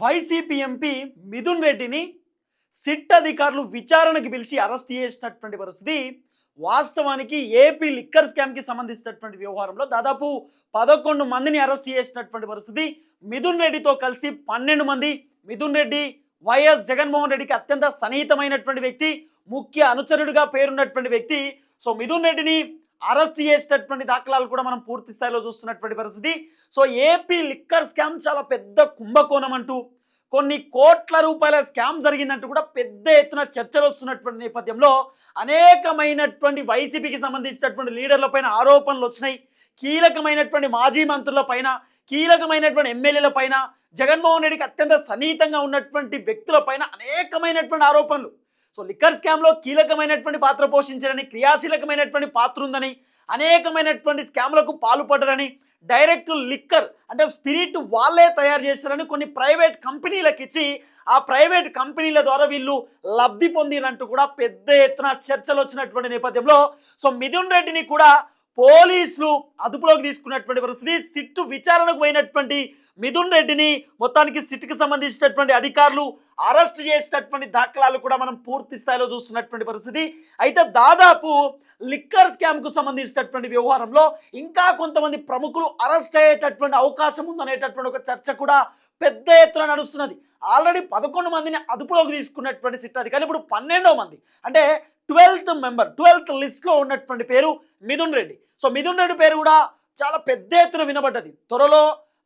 YCP MP Mithun రెడ్డిని SIT అధికారులు విచారణకు పిలిచి అరెస్ట్ చేసినటువంటి పరిస్థితి వాస్తవానికి ఏపీ లిక్కర్ స్కామ్కి సంబంధించినటువంటి వ్యవహారంలో దాదాపు పదకొండు మందిని అరెస్ట్ చేసినటువంటి పరిస్థితి. మిథున్ రెడ్డితో కలిసి పన్నెండు మంది. మిథున్ రెడ్డి వైఎస్ జగన్మోహన్ రెడ్డికి అత్యంత సన్నిహితమైనటువంటి వ్యక్తి ముఖ్య అనుచరుడిగా పేరున్నటువంటి వ్యక్తి. సో మిథున్ రెడ్డిని అరెస్ట్ చేసేటటువంటి దాఖలాలు కూడా మనం పూర్తి స్థాయిలో చూస్తున్నటువంటి పరిస్థితి. సో ఏపీ లిక్కర్ స్కామ్ చాలా పెద్ద కుంభకోణం అంటూ కొన్ని కోట్ల రూపాయల స్కామ్ జరిగిందంటూ కూడా పెద్ద ఎత్తున చర్చలు వస్తున్నటువంటి నేపథ్యంలో అనేకమైనటువంటి వైసీపీకి సంబంధించినటువంటి లీడర్ల పైన ఆరోపణలు వచ్చినాయి. కీలకమైనటువంటి మాజీ మంత్రుల పైన కీలకమైనటువంటి ఎమ్మెల్యేల పైన జగన్మోహన్ రెడ్డికి అత్యంత సన్నిహితంగా ఉన్నటువంటి వ్యక్తుల పైన అనేకమైనటువంటి ఆరోపణలు. సో లిక్కర్ స్కామ్లో కీలకమైనటువంటి పాత్ర పోషించారని క్రియాశీలకమైనటువంటి పాత్ర ఉందని అనేకమైనటువంటి స్కామ్లకు పాల్పడ్డారని డైరెక్ట్ లిక్కర్ అంటే స్పిరిట్ వాళ్ళే తయారు చేస్తారని కొన్ని ప్రైవేట్ కంపెనీలకు ఇచ్చి ఆ ప్రైవేట్ కంపెనీల ద్వారా వీళ్ళు లబ్ధి పొందినంటూ కూడా పెద్ద ఎత్తున చర్చలు వచ్చినటువంటి నేపథ్యంలో సో మిథున్ రెడ్డిని కూడా పోలీసులు అదుపులోకి తీసుకున్నటువంటి పరిస్థితి సిట్టు విచారణకు పోయినటువంటి మిథున్ రెడ్డిని మొత్తానికి సిట్కి సంబంధించినటువంటి అధికారులు అరెస్ట్ చేసినటువంటి దాఖలాలు కూడా మనం పూర్తి స్థాయిలో చూస్తున్నటువంటి పరిస్థితి. అయితే దాదాపు లిక్కర్ స్కామ్కు సంబంధించినటువంటి వ్యవహారంలో ఇంకా కొంతమంది ప్రముఖులు అరెస్ట్ అయ్యేటటువంటి అవకాశం ఉందనేటటువంటి ఒక చర్చ కూడా పెద్ద ఎత్తున నడుస్తున్నది. ఆల్రెడీ పదకొండు మందిని అదుపులోకి తీసుకున్నటువంటి సిట్ అధికారులు ఇప్పుడు పన్నెండవ మంది. అంటే ట్వెల్త్ మెంబర్ ట్వెల్త్ లిస్ట్లో ఉన్నటువంటి పేరు మిథున్ రెడ్డి. సో మిథున్ రెడ్డి పేరు కూడా చాలా పెద్ద ఎత్తున వినబడ్డది. త్వరలో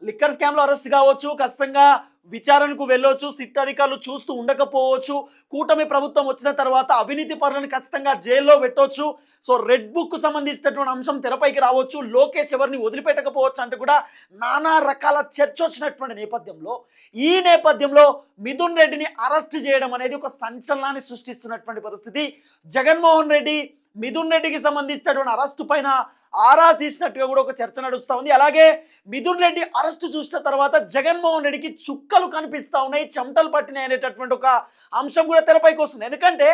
లిక్కర్ స్కామ్లో అరెస్ట్ కావచ్చు ఖచ్చితంగా విచారణకు వెళ్ళొచ్చు సిట్ అధికారులు చూస్తూ ఉండకపోవచ్చు. కూటమి ప్రభుత్వం వచ్చిన తర్వాత అవినీతి పరులను ఖచ్చితంగా జైల్లో పెట్టవచ్చు సో రెడ్ బుక్ సంబంధించినటువంటి అంశం తెరపైకి రావచ్చు. లోకేష్ ఎవరిని వదిలిపెట్టకపోవచ్చు అంటే కూడా నానా రకాల చర్చ వచ్చినటువంటి నేపథ్యంలో ఈ నేపథ్యంలో మిథున్ రెడ్డిని అరెస్ట్ చేయడం అనేది ఒక సంచలనాన్ని సృష్టిస్తున్నటువంటి పరిస్థితి. జగన్మోహన్ రెడ్డి మిథున్ రెడ్డికి సంబంధించినటువంటి అరెస్టు పైన ఆరా తీసినట్టుగా కూడా ఒక చర్చ నడుస్తూ ఉంది. అలాగే మిథున్ రెడ్డి అరెస్టు చూసిన తర్వాత జగన్మోహన్ రెడ్డికి చుక్కలు కనిపిస్తూ ఉన్నాయి. చెమటలు పట్టినాయి అనేటటువంటి ఒక అంశం కూడా తెరపైకి వస్తుంది. ఎందుకంటే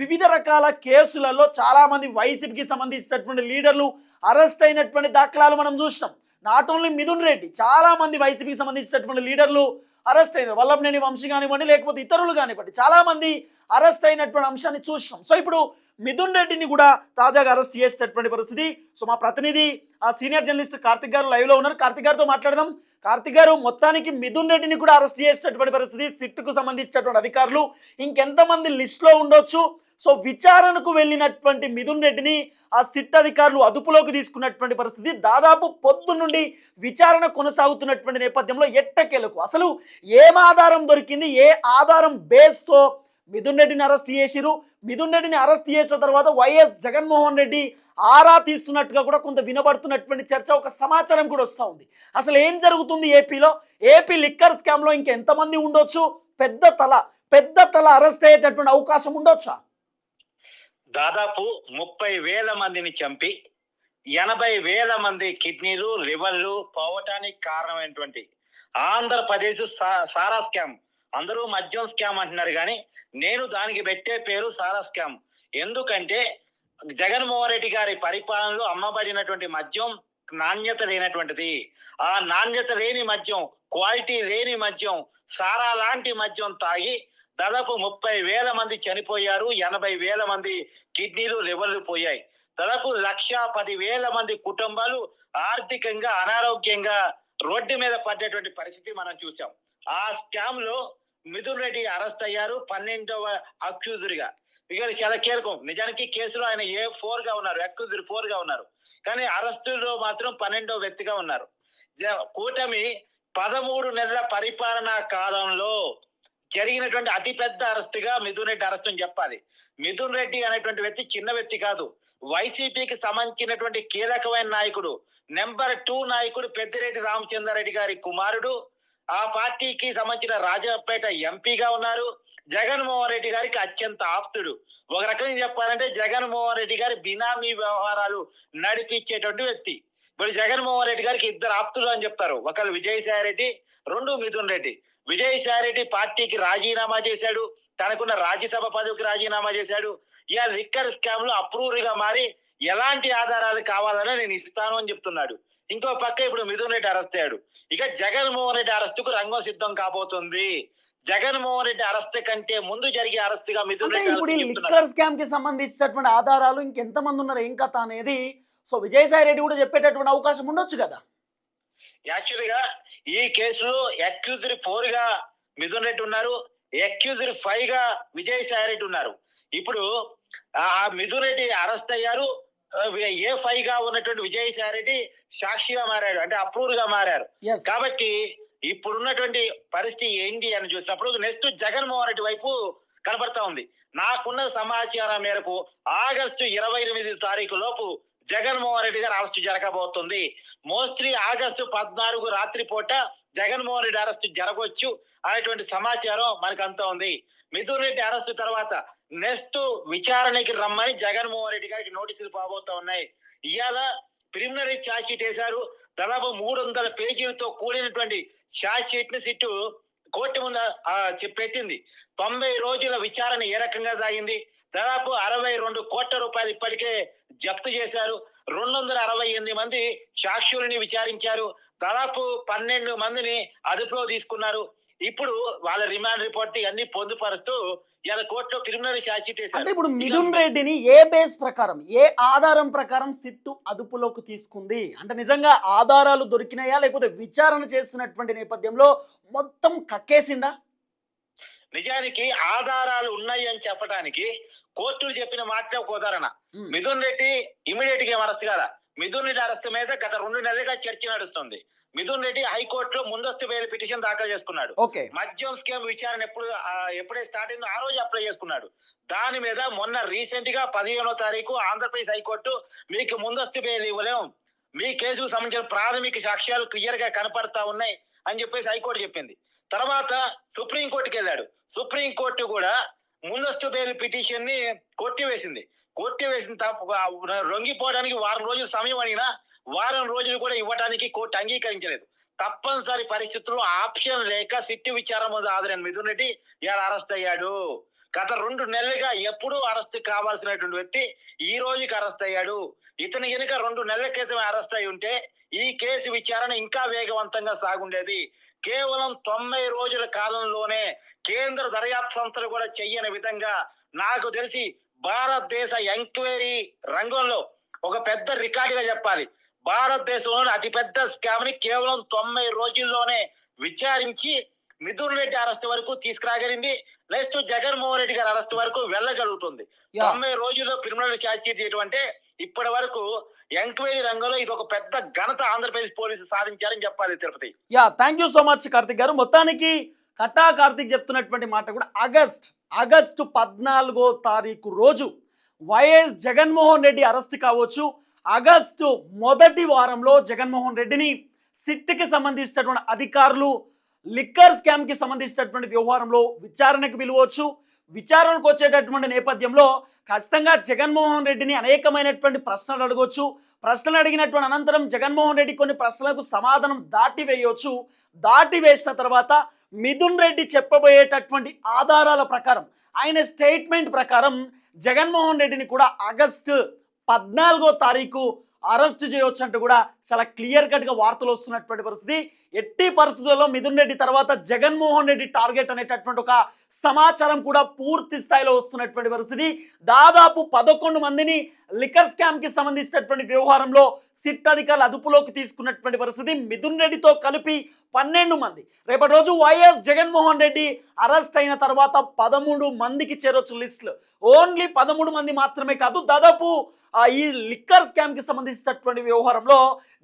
వివిధ రకాల కేసులలో చాలామంది వైసీపీకి సంబంధించినటువంటి లీడర్లు అరెస్ట్ అయినటువంటి దాఖలాలు మనం చూసినాం. నాట్ ఓన్లీ మిథున్ రెడ్డి చాలామంది వైసీపీకి సంబంధించినటువంటి లీడర్లు అరెస్ట్ అయినారు. వల్లభనేని వంశీ కానివ్వండి లేకపోతే ఇతరులు కానివ్వండి చాలామంది అరెస్ట్ అయినటువంటి అంశాన్ని చూసినాం. సో ఇప్పుడు మిథున్ రెడ్డిని కూడా తాజాగా అరెస్ట్ చేసేటటువంటి పరిస్థితి. సో మా ప్రతినిధి ఆ సీనియర్ జర్నలిస్ట్ కార్తిక్ గారు లైవ్లో ఉన్నారు. కార్తిక్ గారితో మాట్లాడదాం. కార్తిక్ గారు మొత్తానికి మిథున్ రెడ్డిని కూడా అరెస్ట్ చేసేటటువంటి పరిస్థితి సిట్కు సంబంధించినటువంటి అధికారులు. ఇంకెంతమంది లిస్టులో ఉండొచ్చు? సో విచారణకు వెళ్ళినటువంటి మిథున్ రెడ్డిని ఆ సిట్ అధికారులు అదుపులోకి తీసుకున్నటువంటి పరిస్థితి దాదాపు పొద్దు నుండి విచారణ కొనసాగుతున్నటువంటి నేపథ్యంలో ఎట్టకేలకు? అసలు ఏం ఆధారం దొరికింది? ఏ ఆధారం బేస్తో మిథున్ రెడ్డిని అరెస్ట్ చేసిరు మిథున్ రెడ్డిని అరెస్ట్ చేసిన తర్వాత వైఎస్ జగన్మోహన్ రెడ్డి ఆరా తీస్తున్నట్టుగా కూడా కొంత వినబడుతున్నటువంటి చర్చ ఒక సమాచారం కూడా వస్తూ ఉంది. అసలు ఏం జరుగుతుంది ఏపీలో? ఏపీ లిక్కర్ స్కామ్లో ఇంకెంతమంది ఉండొచ్చు? పెద్ద తల పెద్ద తల అరెస్ట్ అయ్యేటటువంటి అవకాశం ఉండొచ్చా? దాదాపు ముప్పై వేల మందిని చంపి ఎనభై వేల మంది కిడ్నీలు లివర్లు పోవటానికి కారణమైనటువంటి ఆంధ్రప్రదేశ్ సారా స్కామ్ అందరూ మద్యం స్కామ్ అంటున్నారు కానీ నేను దానికి పెట్టే పేరు సారా స్కామ్. ఎందుకంటే జగన్మోహన్ రెడ్డి గారి పరిపాలనలో అమ్మబడినటువంటి మద్యం నాణ్యత లేనటువంటిది. ఆ నాణ్యత లేని మద్యం క్వాలిటీ లేని మద్యం సారా లాంటి మద్యం తాగి దాదాపు ముప్పై వేల మంది చనిపోయారు ఎనభై వేల మంది కిడ్నీలు లివర్లు పోయాయి. దాదాపు లక్ష పది వేల మంది కుటుంబాలు ఆర్థికంగా అనారోగ్యంగా రోడ్డు మీద పడ్డటువంటి పరిస్థితి మనం చూసాం ఆ స్కామ్లో మిథున్ రెడ్డి అరెస్ట్ అయ్యారు. పన్నెండవ అక్యూజర్గా ఇక్కడ చాలా కీలకం. నిజానికి కేసులో ఆయన ఏ ఫోర్గా ఉన్నారు? అక్యూజర్ ఫోర్గా ఉన్నారు. కానీ అరెస్టులో మాత్రం పన్నెండవ వ్యక్తిగా ఉన్నారు. జ- కూటమి పదమూడు నెలల పరిపాలనా కాలంలో జరిగినటువంటి అతిపెద్ద అరెస్ట్గా మిథున్ రెడ్డి అరెస్ట్ అని చెప్పాలి. మిథున్ రెడ్డి అనేటువంటి వ్యక్తి చిన్న వ్యక్తి కాదు. వైసీపీకి సంబంధించినటువంటి కీలకమైన నాయకుడు నెంబర్ టూ నాయకుడు పెద్దిరెడ్డి రామచంద్రారెడ్డి గారి కుమారుడు ఆ పార్టీకి సంబంధించిన రాజపేట ఎంపీగా ఉన్నారు. జగన్మోహన్ రెడ్డి గారికి అత్యంత ఆప్తుడు. ఒక రకంగా చెప్పాలంటే జగన్మోహన్ రెడ్డి గారి బినామీ వ్యవహారాలు నడిపించేటువంటి వ్యక్తి. ఇప్పుడు జగన్మోహన్ రెడ్డి గారికి ఇద్దరు ఆప్తులు అని చెప్తారు. ఒకరు విజయసాయి రెడ్డి రెండు మిథున్ రెడ్డి. విజయసాయి రెడ్డి పార్టీకి రాజీనామా చేశాడు. తనకున్న రాజ్యసభ పదవికి రాజీనామా చేశాడు. ఇలా లిక్కర్ స్కామ్లో అప్రూవర్గా మారి ఎలాంటి ఆధారాలు కావాలన్నా నేను ఇస్తాను అని చెప్తున్నాడు. ఇంకో పక్క ఇప్పుడు మిథున్ రెడ్డి అరెస్ట్ అయ్యాడు. ఇక జగన్మోహన్ రెడ్డి అరెస్టుకు రంగం సిద్ధం కాబోతుంది. జగన్మోహన్ రెడ్డి అరెస్ట్ కంటే ముందు జరిగే అరెస్ట్గా మిథున్ రెడ్డి ఇప్పుడు లిక్కర్ స్కామ్కి సంబంధించినటువంటి ఆధారాలు ఇంకెంత మంది ఉన్నారు ఏం కథ అనేది? సో విజయసాయి రెడ్డి కూడా చెప్పేటటువంటి అవకాశం ఉండొచ్చు కదా? యాక్చువల్గా ఈ కేసులో అక్యూజ్డ్ ఫోర్గా మిథున్ రెడ్డి ఉన్నారు అక్యూజ్డ్ ఫైవ్గా విజయసాయి రెడ్డి ఉన్నారు. ఇప్పుడు ఆ మిథున్ రెడ్డి అరెస్ట్ అయ్యారు ఏ ఫైవ్గా ఉన్నటువంటి విజయసాయి రెడ్డి సాక్షిగా మారాడు అంటే అప్రూవ్గా మారారు కాబట్టి ఇప్పుడున్నటువంటి పరిస్థితి ఏంటి అని చూసినప్పుడు నెక్స్ట్ జగన్మోహన్ రెడ్డి వైపు కనబడతా ఉంది. నాకున్న సమాచారం మేరకు ఆగస్టు ఇరవై ఎనిమిది తారీఖు లోపు జగన్మోహన్ రెడ్డి గారు అరెస్ట్ జరగబోతుంది. మోస్ట్లీ ఆగస్టు పద్నాలుగు రాత్రి పూట జగన్మోహన్ రెడ్డి అరెస్ట్ జరగవచ్చు అనేటువంటి సమాచారం మనకు అంతా ఉంది. మిథున్ రెడ్డి అరెస్ట్ తర్వాత నెక్స్ట్ విచారణకి రమ్మని జగన్మోహన్ రెడ్డి గారికి నోటీసులు పాబోతా ఉన్నాయి. ఇవాళ ప్రిలిమినరీ ఛార్జ్ షీట్ వేశారు. దాదాపు మూడు వందల పేజీలతో కూడినటువంటి ఛార్జ్ షీట్ని సిట్టు కోర్టు ముందు పెట్టింది. తొంభై రోజుల విచారణ ఏ రకంగా సాగింది? దాదాపు అరవై రెండు కోట్ల రూపాయలు ఇప్పటికే జప్తు చేశారు. రెండు వందల అరవై ఎనిమిది మంది సాక్షుల్ని విచారించారు. దాదాపు పన్నెండు మందిని అదుపులో తీసుకున్నారు. ఇప్పుడు వాళ్ళ రిమాండ్ రిపోర్ట్ అన్ని పొందుపరుస్తూ ఇలా కోర్టులో అంటే వేశారు. ఇప్పుడు మిథున్ రెడ్డిని ఏ బేస్ ప్రకారం ఏ ఆధారం ప్రకారం సిట్టు అదుపులోకి తీసుకుంది? అంటే నిజంగా ఆధారాలు దొరికినాయా? లేకపోతే విచారణ చేస్తున్నటువంటి నేపథ్యంలో మొత్తం కక్కేసిండా నిజానికి ఆధారాలు ఉన్నాయి అని చెప్పడానికి కోర్టులు చెప్పిన మాట ఒక ఉదాహరణ. మిథున్ రెడ్డి ఇమీడియట్గా అరెస్ట్ కాల. మిథున్ రెడ్డి అరెస్ట్ మీద గత రెండు నెలలుగా చర్చ నడుస్తుంది. మిథున్ రెడ్డి హైకోర్టులో ముందస్తు బెయిల్ పిటిషన్ దాఖలు చేసుకున్నాడు. మద్యం స్కామ్ విచారణ ఎప్పుడు ఎప్పుడే స్టార్ట్ అయిందో ఆ రోజు అప్లై చేసుకున్నాడు. దాని మీద మొన్న రీసెంట్గా పదిహేనో తారీఖు ఆంధ్రప్రదేశ్ హైకోర్టు మీకు ముందస్తు బెయిల్ ఇవ్వలేం. మీ కేసుకు సంబంధించిన ప్రాథమిక సాక్ష్యాలు క్లియర్గా కనపడతా ఉన్నాయి అని చెప్పేసి హైకోర్టు చెప్పింది. తర్వాత సుప్రీం కోర్టుకి వెళ్ళాడు. సుప్రీం కోర్టు కూడా ముందస్తు బెయిల్ పిటిషన్ని కొట్టివేసింది. కొట్టివేసిన తప్ప రొంగిపోవడానికి వారం రోజులు సమయం అడిగినా వారం రోజులు కూడా ఇవ్వడానికి కోర్టు అంగీకరించలేదు. తప్పనిసరి పరిస్థితుల్లో ఆప్షన్ లేక సిట్టి విచారం ముందు ఆదరణ మిథున్ రెడ్డి ఇవాళ అరెస్ట్ అయ్యాడు. గత రెండు నెలలుగా ఎప్పుడూ అరెస్ట్ కావాల్సినటువంటి వ్యక్తి ఈ రోజుకి అరెస్ట్ అయ్యాడు. ఇతని కనుక రెండు నెలల క్రితమే అరెస్ట్ అయి ఉంటే ఈ కేసు విచారణ ఇంకా వేగవంతంగా సాగుండేది. కేవలం తొంభై రోజుల కాలంలోనే కేంద్ర దర్యాప్తు సంస్థలు కూడా చెయ్యని విధంగా నాకు తెలిసి భారతదేశ ఎంక్వైరీ రంగంలో ఒక పెద్ద రికార్డుగా చెప్పాలి. భారతదేశంలోని అతిపెద్ద స్కామ్ని కేవలం తొంభై రోజుల్లోనే విచారించి మిథున్ రెడ్డి అరెస్ట్ వరకు తీసుకురాగలిగింది. నెక్స్ట్ జగన్మోహన్ రెడ్డి గారి అరెస్ట్ వరకు వెళ్ళగలుగుతుంది. తొంభై రోజుల్లో క్రిమినల్ ఛార్జ్ చేయడం అంటే ఇప్పటి వరకు ఎంక్వైరీ రంగంలో ఇది ఒక పెద్ద ఘనత ఆంధ్రప్రదేశ్ పోలీసులు సాధించారని చెప్పాలి Tirupati. Ya thank you so much Karthik గారు. మొత్తానికి కట్టా కార్తిక్ చెప్తున్నటువంటి మాట కూడా ఆగస్ట్ ఆగస్టు పద్నాలుగో తారీఖు రోజు వైఎస్ జగన్మోహన్ రెడ్డి అరెస్ట్ కావచ్చు. ఆగస్టు మొదటి వారంలో జగన్మోహన్ రెడ్డిని సిట్కి సంబంధించినటువంటి అధికారులు లిక్కర్ స్కామ్కి సంబంధించినటువంటి వ్యవహారంలో విచారణకు పిలవచ్చు. విచారణకు వచ్చేటటువంటి నేపథ్యంలో ఖచ్చితంగా జగన్మోహన్ రెడ్డిని అనేకమైనటువంటి ప్రశ్నలు అడగవచ్చు ప్రశ్నలు అడిగినటువంటి అనంతరం జగన్మోహన్ రెడ్డి కొన్ని ప్రశ్నలకు సమాధానం దాటి వేయవచ్చు దాటి వేసిన తర్వాత మిథున్ రెడ్డి చెప్పబోయేటటువంటి ఆధారాల ప్రకారం ఆయన స్టేట్మెంట్ ప్రకారం జగన్మోహన్ రెడ్డిని కూడా ఆగస్టు పద్నాలుగో తారీఖు అరెస్ట్ చేయవచ్చు అంటూ కూడా చాలా క్లియర్ కట్గా వార్తలు వస్తున్నటువంటి పరిస్థితి. ఎట్టి పరిస్థితుల్లో మిథున్ రెడ్డి తర్వాత జగన్మోహన్ రెడ్డి టార్గెట్ అనేటటువంటి ఒక సమాచారం కూడా పూర్తి స్థాయిలో వస్తున్నటువంటి పరిస్థితి. దాదాపు పదకొండు మందిని లిక్కర్ స్కామ్కి సంబంధించినటువంటి వ్యవహారంలో సిట్ అధికారులు అదుపులోకి తీసుకున్నటువంటి పరిస్థితి మిథున్ రెడ్డితో కలిపి పన్నెండు మంది. రేపటి రోజు వైఎస్ జగన్మోహన్ రెడ్డి అరెస్ట్ అయిన తర్వాత పదమూడు మందికి చేరొచ్చు లిస్టులు ఓన్లీ పదమూడు మంది మాత్రమే కాదు దాదాపు ఈ లిక్కర్ స్కామ్కి సంబంధించినటువంటి వ్యవహారంలో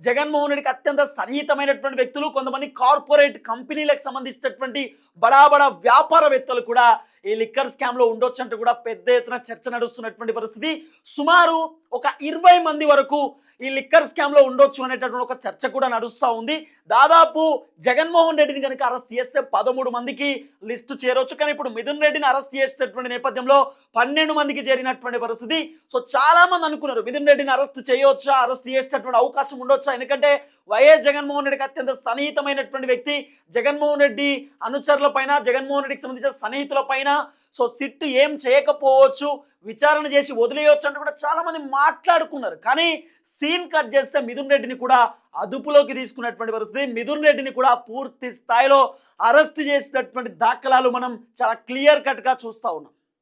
జగన్మోహన్ రెడ్డికి అత్యంత సన్నిహితమైనటువంటి వ్యక్తులు కొంతమంది కార్పొరేట్ కంపెనీలకు సంబంధించినటువంటి బడా బడా వ్యాపారవేత్తలు కూడా ఈ లిక్కర్ స్కామ్లో ఉండొచ్చు అంటూ కూడా పెద్ద ఎత్తున చర్చ నడుస్తున్నటువంటి పరిస్థితి. సుమారు ఒక ఇరవై మంది వరకు ఈ లిక్కర్ స్కామ్లో ఉండొచ్చు అనేటటువంటి ఒక చర్చ కూడా నడుస్తూ ఉంది. దాదాపు జగన్మోహన్ రెడ్డిని కనుక అరెస్ట్ చేస్తే పదమూడు మందికి లిస్టు చేరొచ్చు. కానీ ఇప్పుడు మిథున్ రెడ్డిని అరెస్ట్ చేసేటటువంటి నేపథ్యంలో పన్నెండు మందికి చేరినటువంటి పరిస్థితి. సో చాలా మంది అనుకున్నారు మిథున్ రెడ్డిని అరెస్ట్ చేయవచ్చా అరెస్ట్ చేసేటటువంటి అవకాశం ఉండొచ్చా? ఎందుకంటే వైఎస్ జగన్మోహన్ రెడ్డికి అత్యంత సన్నిహితమైనటువంటి వ్యక్తి. జగన్మోహన్ రెడ్డి అనుచరుల పైన జగన్మోహన్ రెడ్డికి సంబంధించిన సన్నిహితుల పైన పైన సో సిట్ ఏం చేయకపోవచ్చు విచారణ చేసి వదిలేయవచ్చు అంటే కూడా చాలా మంది మాట్లాడుకున్నారు. కానీ సీన్ కట్ చేస్తే మిథున్ రెడ్డిని కూడా అదుపులోకి తీసుకున్నటువంటి పరిస్థితి. మిథున్ రెడ్డిని కూడా పూర్తి స్థాయిలో అరెస్ట్ చేసినటువంటి దాఖలాలు మనం చాలా క్లియర్ కట్గా చూస్తా ఉన్నాం.